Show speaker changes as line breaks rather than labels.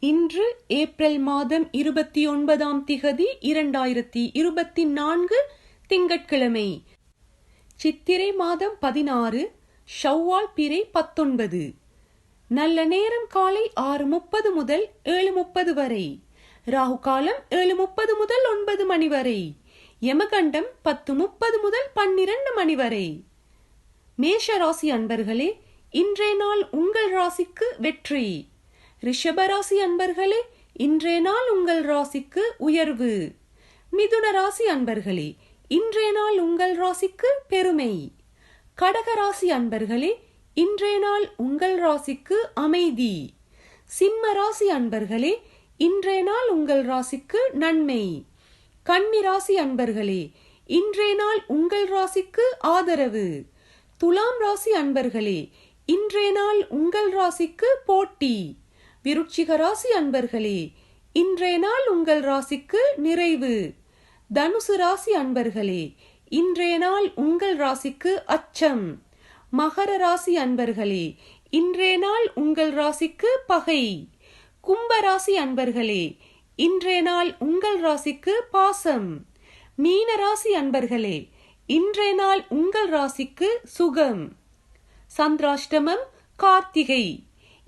இன்று ஏப்ரல் மாதம் இருபத்தி ஒன்பதாம் திகதி இரண்டாயிரத்தி இருபத்தி நான்கு திங்கட்கிழமை. சித்திரை மாதம் பதினாறு ஷவ்வால் பிறை பத்தொன்பது. நல்ல நேரம் காலை ஆறு முப்பது முதல் ஏழு முப்பது வரை. ராகு காலம் ஏழு முப்பது முதல் ஒன்பது மணி வரை. யமகண்டம் பத்து முப்பது முதல் பன்னிரண்டு மணி வரை. மேஷ ராசி அன்பர்களே இன்றைய நாள் உங்கள் ராசிக்கு வெற்றி. ரிஷபராசி அன்பர்களே இன்றைய நாள் உங்கள் ராசிக்கு உயர்வு. மிதுன ராசி அன்பர்களே இன்றைய நாள் உங்கள் ராசிக்கு பெருமை. கடக ராசி அன்பர்களே இன்றைய நாள் உங்கள் ராசிக்கு அமைதி. சிம்ம ராசி அன்பர்களே இன்றைய நாள் உங்கள் ராசிக்கு நன்மை. கன்னி ராசி அன்பர்களே இன்றைய நாள் உங்கள் ராசிக்கு ஆதரவு. துலாம் ராசி அன்பர்களே இன்றைய நாள் உங்கள் ராசிக்கு போட்டி. விருட்சிக ராசி அன்பர்களே இன்றைய நாள் உங்கள் ராசிக்கு நிறைவு. தனுசு ராசி அன்பர்களே இன்றைய நாள் உங்கள் ராசிக்கு அச்சம். மகர ராசி அன்பர்களே இன்றைய நாள் உங்கள் ராசிக்கு பகை. கும்ப ராசி அன்பர்களே இன்றைய நாள் உங்கள் ராசிக்கு பாசம். மீன ராசி அன்பர்களே இன்றைய நாள் உங்கள் ராசிக்கு சுகம். சந்திராஷ்டமம் கார்த்திகை.